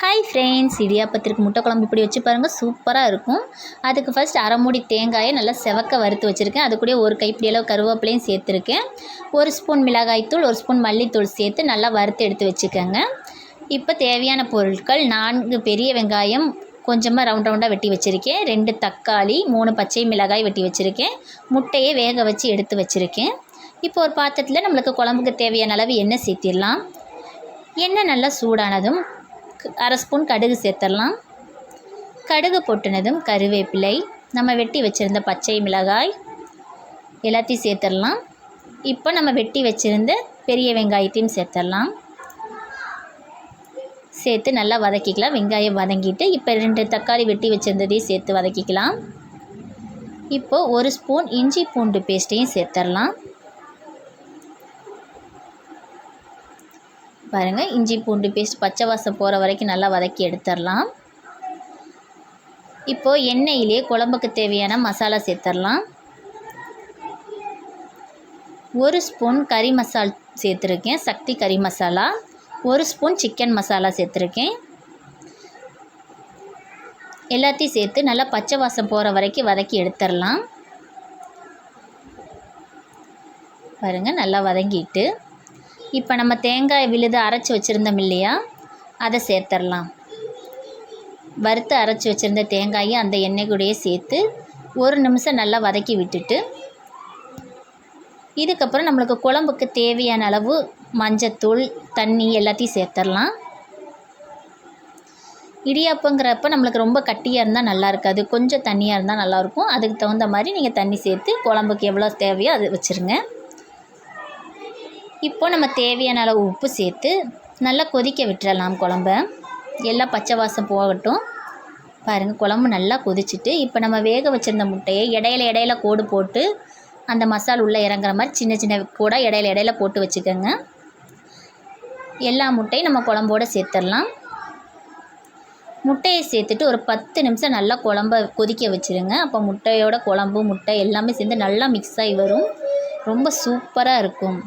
Hi friends இடியாப்பத்திற்கு முட்டை குழம்பு இப்படி வச்சு பாருங்கள் சூப்பராக இருக்கும். அதுக்கு ஃபர்ஸ்ட் அரை மூடி தேங்காயை நல்லா செவக்க வறுத்து வச்சுருக்கேன். அது கூட ஒரு கைப்பிடி அளவு கருவேப்பிலையும் சேர்த்துருக்கேன். ஒரு ஸ்பூன் மிளகாய்த்தூள் ஒரு ஸ்பூன் மல்லித்தூள் சேர்த்து நல்லா வறுத்து எடுத்து வச்சுக்கோங்க. இப்போ தேவையான பொருட்கள் நான்கு பெரிய வெங்காயம் கொஞ்சமாக ரவுண்ட் ரவுண்டாக வெட்டி வச்சுருக்கேன். ரெண்டு தக்காளி மூணு பச்சை மிளகாய் வெட்டி வச்சுருக்கேன். முட்டையை வேக வச்சு எடுத்து வச்சுருக்கேன். இப்போ ஒரு பாத்திரத்தில் நம்மளுக்கு குழம்புக்கு தேவையான அளவு எண்ணெய் சேர்த்திடலாம். எண்ணெய் நல்லா சூடானதும் அரை ஸ்பூன் கடுகு சேர்த்துடலாம். கடுகு பொட்டினதும் கருவேப்பிலை நம்ம வெட்டி வச்சுருந்த பச்சை மிளகாய் எல்லாத்தையும் சேர்த்துடலாம். இப்போ நம்ம வெட்டி வச்சுருந்த பெரிய வெங்காயத்தையும் சேர்த்துடலாம். சேர்த்து நல்லா வதக்கிக்கலாம். வெங்காயம் வதங்கிட்டு இப்போ ரெண்டு தக்காளி வெட்டி வச்சுருந்ததையும் சேர்த்து வதக்கிக்கலாம். இப்போது ஒரு ஸ்பூன் இஞ்சி பூண்டு பேஸ்ட்டையும் சேர்த்துடலாம். பாருங்கள் இஞ்சி பூண்டு பேஸ்ட் பச்சை வாசம் போகிற வரைக்கும் நல்லா வதக்கி எடுத்துடலாம். இப்போது எண்ணெயிலே குழம்புக்கு தேவையான மசாலா சேர்த்துடலாம். ஒரு ஸ்பூன் கறி மசால் சேர்த்துருக்கேன் சக்தி கறி மசாலா. ஒரு ஸ்பூன் சிக்கன் மசாலா சேர்த்துருக்கேன். எல்லாத்தையும் சேர்த்து நல்லா பச்சை வாசம் போகிற வரைக்கும் வதக்கி எடுத்துடலாம். பாருங்கள் நல்லா வதங்கிட்டு. இப்போ நம்ம தேங்காய் விழுது அரைச்சி வச்சுருந்தோம் இல்லையா? அதை சேர்த்துடலாம் வறுத்து அரைச்சி வச்சுருந்த தேங்காயை அந்த எண்ணெய் கூடயே சேர்த்து ஒரு நிமிஷம் நல்லா வதக்கி விட்டுட்டு இதுக்கப்புறம் நம்மளுக்கு குழம்புக்கு தேவையான அளவு மஞ்சத்தூள் தண்ணி எல்லாத்தையும் சேர்த்துடலாம் இடியாப்பங்கிறப்ப நம்மளுக்கு ரொம்ப கட்டியாக இருந்தால் நல்லா இருக்காது. கொஞ்சம் தண்ணியாக இருந்தால் நல்லாயிருக்கும் அதுக்கு தகுந்த மாதிரி நீங்கள் தண்ணி சேர்த்து குழம்புக்கு எவ்வளோ தேவையோ அது வச்சுருங்க. இப்போ நம்ம தேவையான அளவு உப்பு சேர்த்து நல்லா கொதிக்க விட்டுறலாம் குழம்ப. எல்லாம் பச்சை வாசம் போகட்டும். பாருங்கள் குழம்பு நல்லா கொதிச்சிட்டு இப்போ நம்ம வேக வச்சுருந்த முட்டையை இடையில இடையில கோடு போட்டு அந்த மசால் உள்ளே இறங்குற மாதிரி சின்ன சின்ன கூட இடையில இடையில போட்டு வச்சுக்கோங்க. எல்லா முட்டையும் நம்ம குழம்போடு சேர்த்துடலாம். முட்டையை சேர்த்துட்டு ஒரு பத்து நிமிஷம் நல்லா குழம்ப கொதிக்க வச்சுருங்க. அப்போ முட்டையோட குழம்பு முட்டை எல்லாமே சேர்ந்து நல்லா மிக்ஸ் ஆகி வரும். ரொம்ப சூப்பராக இருக்கும்.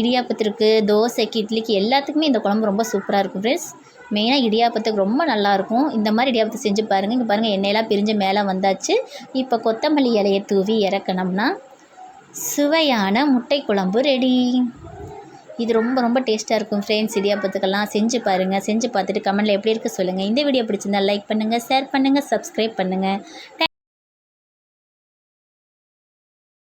இடியாப்பத்திற்கு தோசைக்கு இட்லிக்கு எல்லாத்துக்குமே இந்த குழம்பு ரொம்ப சூப்பராக இருக்கும் ஃப்ரெண்ட்ஸ் மெயினாக இடியாப்பத்துக்கு ரொம்ப நல்லாயிருக்கும் இந்த மாதிரி இடியாப்பத்தை செஞ்சு பாருங்கள் இங்கே பாருங்கள் எண்ணெயெல்லாம் பிரிஞ்சு மேலே வந்தாச்சு. இப்போ கொத்தமல்லி இலையை தூவி இறக்கணும்னா சுவையான முட்டை குழம்பு ரெடி இது ரொம்ப ரொம்ப டேஸ்ட்டாக இருக்கும் ஃப்ரெண்ட்ஸ் இடியாப்பத்துக்கெல்லாம் செஞ்சு பாருங்கள் செஞ்சு பார்த்துட்டு கமெண்டில் எப்படி இருக்குது சொல்லுங்கள் இந்த வீடியோ பிடிச்சிருந்தா லைக் பண்ணுங்கள் ஷேர் பண்ணுங்கள் சப்ஸ்கிரைப் பண்ணுங்கள்